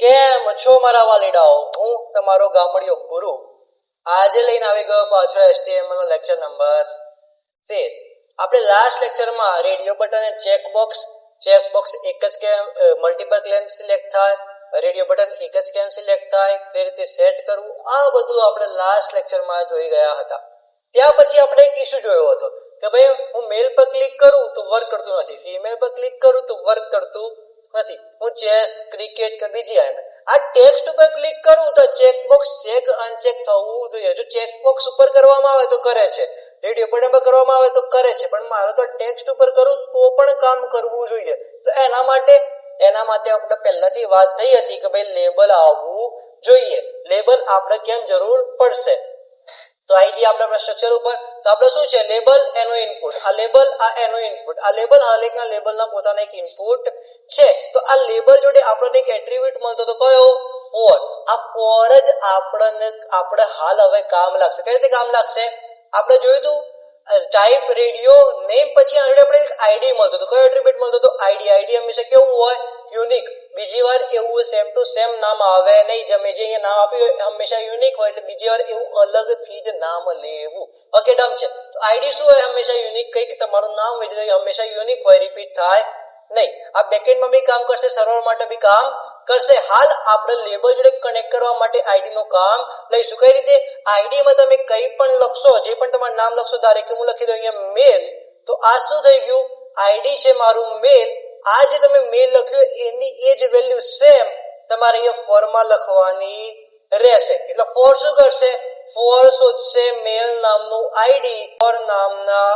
કેમ છો મારા વાલીડાઓ? હું તમારો ગામડિયો ગુરુ. આજે લઈને આવી ગયો પાછો HTML નો લેક્ચર નંબર તેર. આપણે લાસ્ટ લેક્ચરમાં રેડિયો બટન અને ચેકબોક્સ ચેકબોક્સ એક જ કેમ મલ્ટીપલ ક્લેમ સિલેક્ટ થાય રેડિયો બટન એક જ કેમ સિલેક્ટ થાય કઈ રીતે સેટ કરવું, આ બધું આપણે લાસ્ટ લેક્ચરમાં જોઈ ગયા હતા. ત્યાં પછી આપણે એક ઇસ્યુ જોયો હતો, કે ભાઈ હું મેલ પર ક્લિક કરું તો વર્ક કરતું નથી. ફીમેલ પર ક્લિક કરું તો વર્ક કરતું નથી. હું ચેસ ક્રિકેટ કે બીજી આમ આ ટેક્સ્ટ ઉપર ક્લિક કરું તો ચેકબોક્સ ચેક અનચેક થવું જોઈએ. જો ચેકબોક્સ ઉપર કરવામાં આવે તો કરે છે. રેડિયો બટન પર કરવામાં આવે તો કરે છે. પણ મારે તો ટેક્સ્ટ ઉપર કરું તો પણ કામ કરવું જોઈએ. તો એના માટે એના માટે આપણે પહેલાથી વાત થઈ હતી કે ભાઈ લેબલ આવવું જોઈએ. લેબલ આપણે કેમ જરૂર પડશે? તો આઈ જઈએ આપણે સ્ટ્રક્ચર ઉપર. તો આપણે શું છે? લેબલ એનો ઇનપુટ આ લેબલ આ એનો ઇનપુટ આ લેબલ હરેકના લેબલના પોતાના એક ઇનપુટ છે. તો આ લેબલ જોડે આપણને એક એટ્રીબ્યુટ મળતો તો કયો? ફોર આ ફોર જ આપણને, આપણે હાલ હવે કામ લાગશે. કઈ રીતે કામ લાગશે? આપણે જોયું હતું ટાઈપ રેડિયો નેમ પછી આપણે એક આઈડી મળતો તો કયો એટ્રીબ્યુટ મળતો તો? આઈડી આઈડી હંમેશા કેવું હોય? યુનિક બીજી વાર એવું સેમ ટુ સેમ નામ આવે નહીં, જમે જે અહીંયા નામ આપ્યું હંમેશા યુનિક હોય, એટલે બીજી વાર એવું અલગથી જ નામ લેવું. ઓકે ડમ છે. તો આઈડી શું હોય? હંમેશા યુનિક કંઈક તમારું નામ હોય છે હંમેશા યુનિક હોય રિપીટ થાય નહીં. આ બેકેન્ડમાં બી કામ કરશે સર્વર માટે બી કામ કરશે. હાલ આપણે લેબલ જોડે કનેક્ટ કરવા માટે આઈડી નું કામ લઈશું. કઈ રીતે? આઈડીમાં તમે કંઈ પણ લખશો, જે પણ તમારું નામ લખશો, ધારે કે હું લખી દઉં અહીંયા મેલ તો આ શું થઈ ગયું? આઈડી છે મારું મેલ આ જે તમે મેલ લખ્યું એની એ જ વેલ્યુ સેમ તમારે અહીંયા ફોરમાં લખવાની રહેશે. એટલે ફોર શું કરશે? ફોર શોધશે મેલ નામનું આઈડી ફોર નામના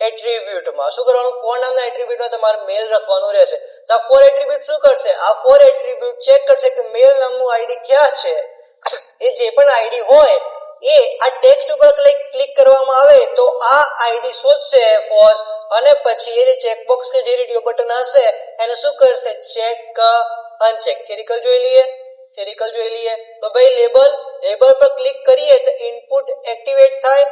એટ્રીબ્યુટમાં શું કરવાનું? ફોર નામના એટ્રીબ્યુટમાં તમારે મેલ રાખવાનું રહેશે. તો આ ફોર એટ્રીબ્યુટ શું કરશે? આ ફોર એટ્રીબ્યુટ ચેક કરશે કે મેલ નામનું આઈડી ક્યાં છે? એ જે પણ આઈડી હોય એ આ ટેક્સ્ટ ઉપર ક્લિક ક્લિક કરવામાં આવે તો આ આઈડી શોધશે ફોર અને પછી એ ચેકબોક્સ કે જે રેડિયો બટન હશે, એને શું કરશે? ચેક અનચેક થિયરિકલ જોઈ લઈએ. થિયરિકલ જોઈ લઈએ. તો ભાઈ લેબલ લેબલ પર ક્લિક કરીએ તો ઇનપુટ એક્ટિવેટ થાય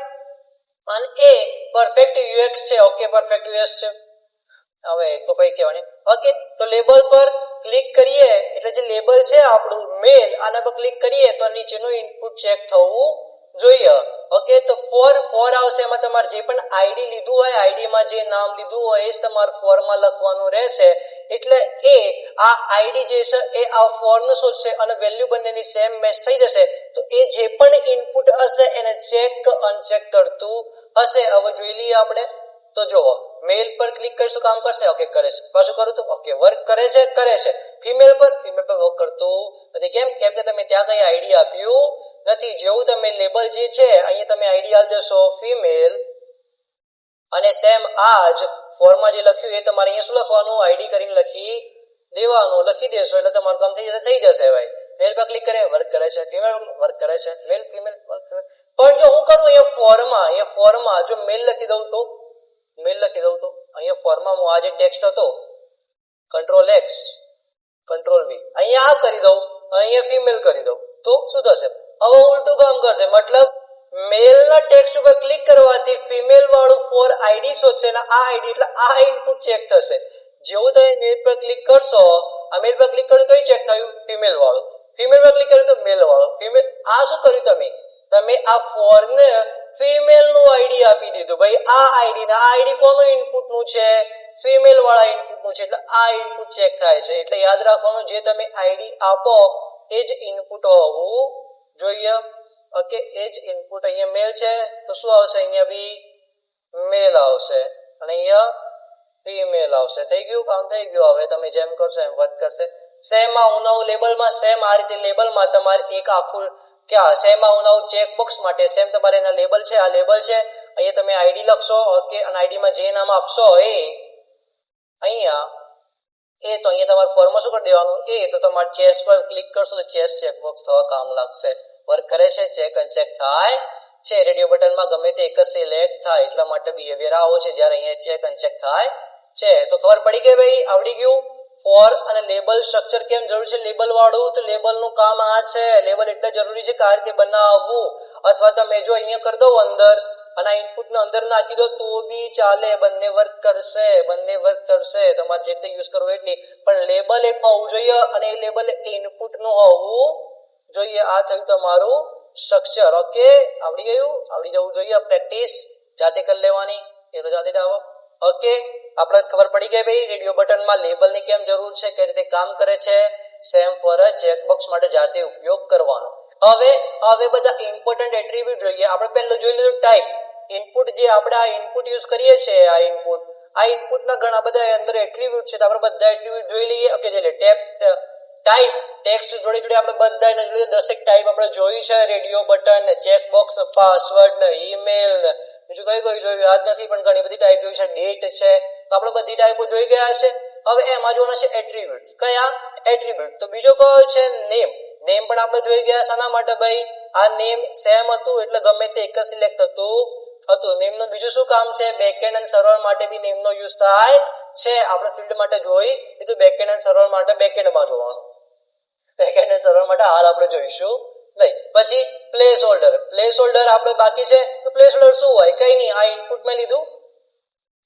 અને એ પરફેક્ટ યુએક્સ છે. ઓકે પરફેક્ટ યુએક્સ છે. હવે તો કઈ કહેવાની. ઓકે તો લેબલ પર ક્લિક કરીએ. એટલે જે લેબલ છે આપણું મેલ આના પર ક્લિક કરીએ તો નીચેનું ઇનપુટ ચેક થવું ફોર ફોર આવશે, એમાં તમારે જે પણ આઈડી લીધું હોય આઈડીમાં જે નામ લીધું હોય, એ જ તમારે ફોરમાં લખવાનું રહેશે. એટલે એ, આ આઈડી જે છે, એ આ ફોરનું શોધશે અને વેલ્યુ બંનેની સેમ મેચ થઈ જશે. તો એ જે પણ ઇનપુટ હશે, એને ચેક અનચેક કરતું હશે. હવે જોઈ લઈએ આપણે. તો જુઓ મેલ પર ક્લિક કરીશું, કામ કરશે? ઓકે કરે છે. પાછું કરું તો? ઓકે વર્ક કરે છે? કરે છે. ફિમેલ પર? ફિમેલ પર વર્ક કરતું નથી. કેમ? કેમ કે તમે ત્યાં કઈ આઈડી આપ્યું નથી, જેવું તમે લેબલ જે છે, અહીંયા તમે આઈડિયાલ દેશો ફિમેલ અને સેમ આ જ ફોર્મમાં જે લખ્યું એ તમારે અહીંયા શું લખવાનું? આઈડી કરીને લખી દેવાનું, લખી દેશો, એટલે તમારું કામ થઈ જશે થઈ જશે ભાઈ. મેલ પર ક્લિક કરે વર્ક કરે છે. ફિમેલ વર્ક કરે છે? મેલ ફિમેલ પણ જો હું કરું અહીંયા ફોર્મમાં અહીંયા ફોર્મમાં જો મેલ લખી દઉં તો? મેલ લખી દઉં તો? અહીંયા ફોર્મમાં આ જે ટેક્સ્ટ હતો કંટ્રોલ એક્સ કંટ્રોલ વી અહીંયા આ કરી દઉં, અહીંયા ફિમેલ કરી દઉં. તો શું થશે? હવે ઉલટું કામ કરશે. મતલબ મેલના ટેક્સ્ટ ઉપર ક્લિક કરવાથી ફિમેલ વાળું ફોર આઈડી શોધશે ને આ આઈડી એટલે આ ઇનપુટ ચેક થશે. જેવું તમે મેલ પર ક્લિક કરશો, આ મેલ પર ક્લિક કર્યું કઈ ચેક થયું ફિમેલ વાળું. ફિમેલ પર ક્લિક કર્યું તો મેલ વાળું. ફિમેલ આ શું કર્યું તમે? તમે આ ફોર ને ફિમેલનું આઈડી આપી દીધું. ભાઈ, આ આઈડી ના આઈડી કોનું ઇનપુટનું છે? ફિમેલ વાળા ઇનપુટનું છે, એટલે આ ઇનપુટ ચેક થાય છે. એટલે યાદ રાખવાનું, જે તમે આઈડી આપો, એ જ ઇનપુટ હોવું જોઈએ. ઓકે એ જ ઇનપુટ અહીંયા મેલ છે. તો શું આવશે? અહીંયા બી મેલ આવશે. અને અહીંયા ફિમેલ આવશે. થઈ ગયું? કામ થઈ ગયું? હવે તમે જેમ કરશો એમ વર્ક કરશે. સેમ આ ઉનાવ લેબલમાં સેમ આ રીતે લેબલમાં તમારે એક આખું ક્યાં? સેમ આ ઉનાવ ચેકબોક્સ માટે સેમ તમારે એના લેબલ છે, આ લેબલ છે. અહીંયા તમે આઈડી લખશો. ઓકે અને આઈડીમાં જે નામ આપશો એ અહીંયા એ તો અહીંયા તમારે ફોર્મમાં શું કરી દેવાનું? એ તો તમારે ચેસ પર ક્લિક કરશો તો ચેસ ચેકબોક્સ થવા કામ લાગશે. વર્ક કરે છે ચેક અનચેક થાય છે. રેડિયો બટનમાં ગમે તે એક જ સિલેક્ટ થાય એટલા માટે બિહેવિયર આવો છે, જ્યારે અહીંયા ચેક અનચેક થાય છે. તો ખબર પડી ગઈ ભાઈ, આવડી ગયું? ફોર અને લેબલ સ્ટ્રક્ચર કેમ જરૂર છે? લેબલ વાળું તો લેબલનું કામ આ છે. લેબલ એટલે જરૂરી છે કે આ રીતે બનાવવું. અથવા તમે જો અહીંયા કરી દો અંદર અને આ ઇનપુટ ને અંદર નાખી દો, તો બી ચાલે, બંને વર્ક કરશે, બંને વર્ક કરશે. તમારે જે તે યુઝ કરવું એટલી. પણ લેબલ એક હોવું જોઈએ અને એ લેબલ ઇનપુટનું હોવું જોઈએ, આ થયું તમારું સ્ટ્રક્ચર ઓકે આવડી ગયું? આવડી જવું જોઈએ પ્રેક્ટિસ જાતે કરી લેવાની. એ તો જાતે આવો. ઓકે આપણે ખબર પડી ગઈ ભાઈ રેડિયો બટનમાં લેબલની કેમ જરૂર છે, કઈ રીતે કામ કરે છે સેમ ફોર ચેકબોક્સ માટે જાતે ઉપયોગ કરવાનો. હવે હવે બધા ઇમ્પોર્ટન્ટ એટ્રીબ્યુટ જોઈએ. આપણે પહેલું જોઈ લીધું ટાઈપ ઇનપુટ જે આપણે આ ઇનપુટ યુઝ કરીએ છીએ, આ ઇનપુટ આ ઇનપુટના ઘણા બધા અંદર એટ્રીબ્યુટ છે, તો આપણે બધા એટ્રીબ્યુટ જોઈ લઈએ. ઓકે જે ટેપ ટાઈપ ટેક્સ્ટ જોડે જોડે આપણે બધા જોડે દસેક ટાઈપ આપણે જોયું છે. Radio button checkbox password email બીજું કઈ કઈ જોયું? યાદ નથી, પણ ઘણી બધી ટાઈપ જોઈ છે. ડેટ છે. તો આપણે બધી ટાઈપો જોઈ ગયા છે. હવે એમાં જોવાના છે એટ્રીબ્યુટ કયા? એટ્રીબ્યુટ તો બીજો કયો છે? નેમ નેમ પણ આપણે જોઈ ગયા શાના માટે ભાઈ? આ નેમ સેમ હતું, એટલે ગમે તે એક જ સિલેક્ટ થતું હતું. નેમનું બીજું શું કામ છે? બેકએન્ડ અને સર્વર માટે બી નેમનો યુઝ થાય છે. આપણે ફિલ્ડ માટે જોઈ. લીધું બેકએન્ડ અને સર્વર માટે બેકેન્ડમાં જોવાનું. અને સર્વર માટે હાલ આપણે જોઈશું. નહીં પછી પ્લેસ હોલ્ડર પ્લેસ હોલ્ડર આપણે બાકી છે, તો પ્લેસ હોલ્ડર શું હોય? કઈ નહીં, આ ઇનપુટ મેં લીધું.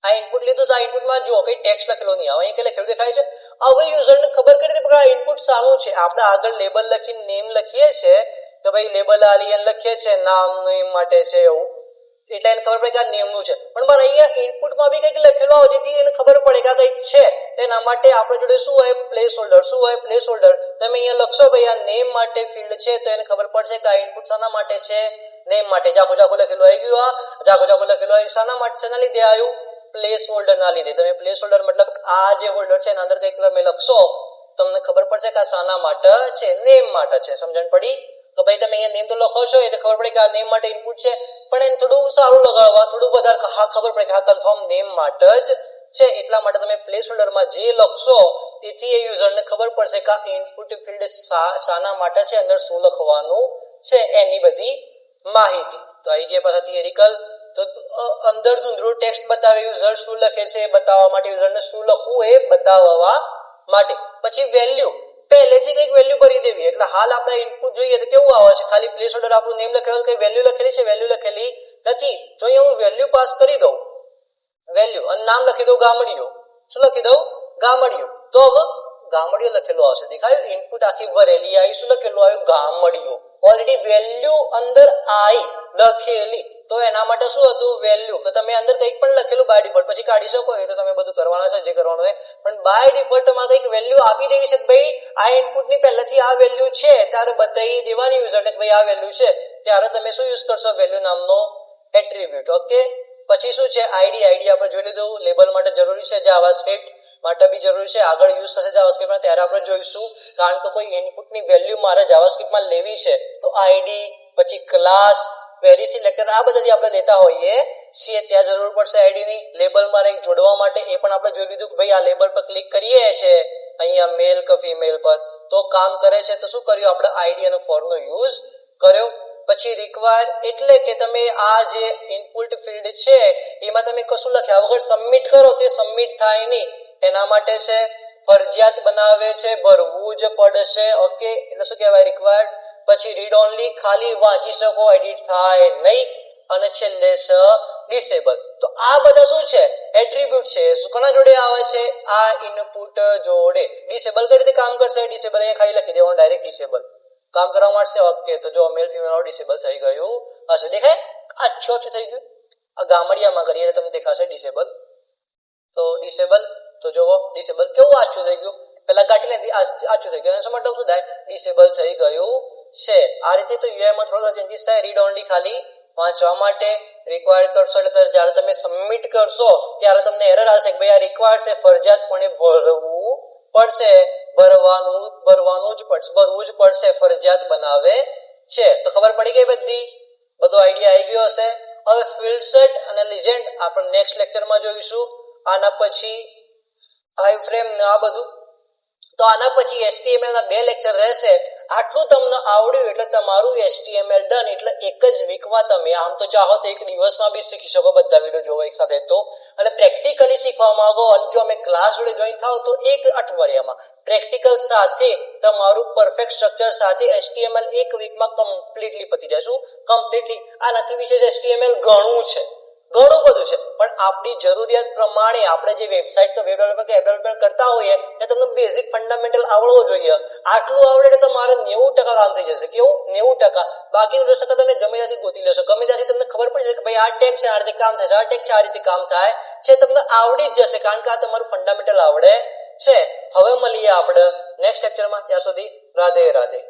આ ઇનપુટ લીધું તો આ ઇનપુટમાં જુઓ, કઈ ટેક્સ લખેલો નહીં આવે. અહીં કઈ લખેલું દેખાય છે? હવે યુઝરને ખબર કરી દે આ ઇનપુટ સામું છે. આપણે આગળ લેબલ લખીને નેમ લખીએ છીએ. તો ભાઈ લેબલ આલિયન લખીએ છીએ, નામ નેમ માટે છે, એવું. એટલે એને ખબર પડે કે આ નેમનું છે. પણ મારે અહીંયા ઇનપુટમાં બી કંઈક લખેલો હોય જેથી એને ખબર પડે કે આ કંઈક છે. તેના માટે આપણે જોડે શું હોય? પ્લેસ હોલ્ડર શું હોય પ્લેસ હોલ્ડર તમે અહીંયા લખશો ભાઈ, આ નેમ માટે ફિલ્ડ છે તો એને ખબર પડશે કે આ ઇનપુટ શાના માટે છે? નેમ માટે. જાખો જાખો લખેલું આવી ગયું આ જાખો જાખો લખેલું આવી શાના માટે શેના લીધે આવ્યું. પ્લેસ હોલ્ડર ના લીધે. તમે પ્લેસ હોલ્ડર મતલબ આ જે હોલ્ડર છે એના અંદર કંઈક તમે લખશો, તમને ખબર પડશે કે આ શાના માટે છે નેમ માટે છે. સમજણ પડી? તો ભાઈ તમે અહીંયા નેમ તો લખો છો, એટલે ખબર પડે કે આ નેમ માટે ઇનપુટ છે પણ એને થોડું સારું લગાડવા, થોડું વધારે હા, ખબર પડે કે હા કન્ફર્મ નેમ માટે જ છે. એટલા માટે તમે પ્લેસ હોલ્ડરમાં જે લખશો, તેથી એ યુઝરને ખબર પડશે કે આ ઇનપુટ ફિલ્ડ શાના માટે છે, અંદર શું લખવાનું છે, એની બધી માહિતી. તો આવી ગયા પાછા થિયરિકલ તો અંદર ધૂંધળું ટેક્સ્ટ બતાવે યુઝર શું લખે છે બતાવવા માટે યુઝરને શું લખવું એ બતાવવા માટે. પછી વેલ્યુ પહેલેથી કંઈક વેલ્યુ ભરી દેવી. એટલે હાલ આપણે ઇનપુટ જોઈએ તો કેવું આવે છે? ખાલી પ્લેસ ઓર્ડર આપણું નેમ લખેલું કઈ વેલ્યુ લખેલી છે? વેલ્યુ લખેલી નથી. જો અહીંયા હું વેલ્યુ પાસ કરી દઉં વેલ્યુ અને નામ લખી દઉં ગામડીઓ. શું લખી દઉં? ગામડીઓ. તો હવે ગામડીઓ લખેલું આવશે. દેખાયું ઇનપુટ આખી ભરેલી આવી શું લખેલું આવ્યું? ગામડીઓ. ઓલરેડી વેલ્યુ અંદર આવી લખેલી. તો એના માટે શું હતું? વેલ્યુ તો તમે અંદર કંઈક પણ લખેલું બાય ડિફોલ્ટ પછી કાઢી શકો. એ તો તમે બધું કરવાના છે, જે કરવાનું હોય. પણ બાય ડિફોલ્ટ તમારે કંઈક વેલ્યુ આપી દેવી છે ભાઈ, આ ઇનપુટની પહેલાથી આ વેલ્યુ છે, ત્યારે બતાવી દેવાની યુઝરને કે ભાઈ આ વેલ્યુ છે. ત્યારે તમે શું યુઝ કરશો? વેલ્યુ નામનો એટ્રીબ્યુટ ઓકે પછી શું છે? આઈડી આઈડી આપણે જોઈ લીધું. લેબલ માટે જરૂરી છે જાવા સ્ક્રિપ્ટ માટે બી જરૂરી છે. આગળ યુઝ થશે જાવાસ્ક્રિપ્ટમાં ત્યારે આપણે જોઈશું. કારણ કે કોઈ ઇનપુટની વેલ્યુ મારે જાવાસ્ક્રિપ્ટમાં લેવી છે, તો આઈડી પછી ક્લાસ વેરી લેટર આ બધાથી આપણે લેતા હોઈએ છીએ. ત્યાં જરૂર પડશે આઈડીની લેબલ મારે જોડવા માટે. એ પણ આપણે જોઈ લીધું કે ભાઈ આ લેબલ પર ક્લિક કરીએ છે. અહીંયા મેલ કે ફિમેલ પર. તો કામ કરે છે તો શું કર્યું? આપણે આઈડી અને ફોર્મનો યુઝ કર્યો. પછી રિક્વાયર એટલે કે તમે આ જે ઇનપુટ ફિલ્ડ છે, એમાં તમે કશું લખ્યા વગર સબમિટ કરો, તે સબમિટ થાય નહીં. એના માટે છે ફરજિયાત બનાવે છે, ભરવું જ પડશે. ઓકે એટલે શું કહેવાય? રિક્વાયર્ડ પછી રીડ ઓનલી ખાલી વાંચી શકો એડિટ થાય નહીં. અને છેલ્લે છે ડિસેબલ તો આ બધા શું છે? એટ્રીબ્યુટ છે. કોના જોડે આવે છે? આ ઇનપુટ જોડે. ડિસેબલ કઈ રીતે કામ કરશે? ડિસેબલ અહીંયા ખાલી લખી દેવાનું ડાયરેક્ટ ડિસેબલ કામ કરવા માટે ઓકે તો જો મેલ ફિમેલ ડિસેબલ થઈ ગયું. હશે દેખાય? આછું ઓછું થઈ ગયું. આ ગામડિયામાં કરીએ તમને દેખાશે ડિસેબલ તો ડિસેબલ તો જોવો ડિસેબલ કેવું આછું થઈ ગયું? પેલા કાઢી લે આછું થઈ ગયું. એનો મતલબ શું થાય? ડિસેબલ થઈ ગયું. છે. આ રીતે તો યુઆઈમાં થોડો ચેન્જીસ થાય રીડ ઓનલી ખાલી વાંચવા માટે રિક્વાયર્ડ કરશો એટલે જ્યારે તમે સબમિટ કરશો, ત્યારે તમને એરર આવશે કે ભાઈ આ રિક્વાયર્ડ છે ફરજિયાતપણે ભરવું પડશે? ભરવાનું ભરવાનું જ પડશે, ભરવું જ પડશે, ફરજિયાત બનાવે છે. તો ખબર પડી ગઈ બધી? બધો આઈડિયા આવી ગયો હશે. હવે ફિલ્ડ સેટ અને લિજેન્ડ આપણે નેક્સ્ટ લેક્ચરમાં જોઈશું. આના પછી આઈ ફ્રેમ આ બધું. તો આના પછી એચટીએમએલ ના બે લેક્ચર રહેશે. આટલું તમને આવડ્યું એટલે તમારું એચટીએમએલ ડન એટલે એક જ વીકમાં તમે, આમ તો ચાહો તો એક દિવસમાં બી શીખી શકો બધા વીડિયો જોવો એક સાથે તો. અને પ્રેક્ટિકલી શીખવા માંગો અને જો અમે ક્લાસ જોડે જોઈન થાવ તો એક અઠવાડિયામાં. પ્રેક્ટિકલ સાથે તમારું પરફેક્ટ સ્ટ્રક્ચર સાથે એચટીએમએલ એક વીકમાં કમ્પ્લીટલી પતી જશું કમ્પ્લીટલી આનાથી વિશેષ એચટીએમએલ ઘણું છે. ઘણું બધું છે. પણ આપણી જરૂરિયાત પ્રમાણે આપણે જે વેબસાઇટ કે વેબ ડેવલપમેન્ટ કે ડેવલપર કરતા હોઈએ, એ તમને બેઝિક ફંડામેન્ટલ આવડવો જોઈએ. આટલું આવડે એટલે તમારે નેવું ટકા કામ થઈ જશે. કેવું? નેવું ટકા. બાકીનું દસ ટકા તમે ગમે ત્યાંથી ગોતી લેશો. ગમે ત્યાંથી તમને ખબર પડી જશે કે ભાઈ આ ટેક છે, આ રીતે કામ થાય છે, આ ટેક છે, આ રીતે કામ થાય છે. તમને આવડી જ જશે કારણ કે આ તમારું ફંડામેન્ટલ આવડે છે. હવે મળીએ આપણે નેક્સ્ટ લેક્ચરમાં ત્યાં સુધી રાધે રાધે.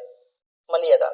મળીએ તા.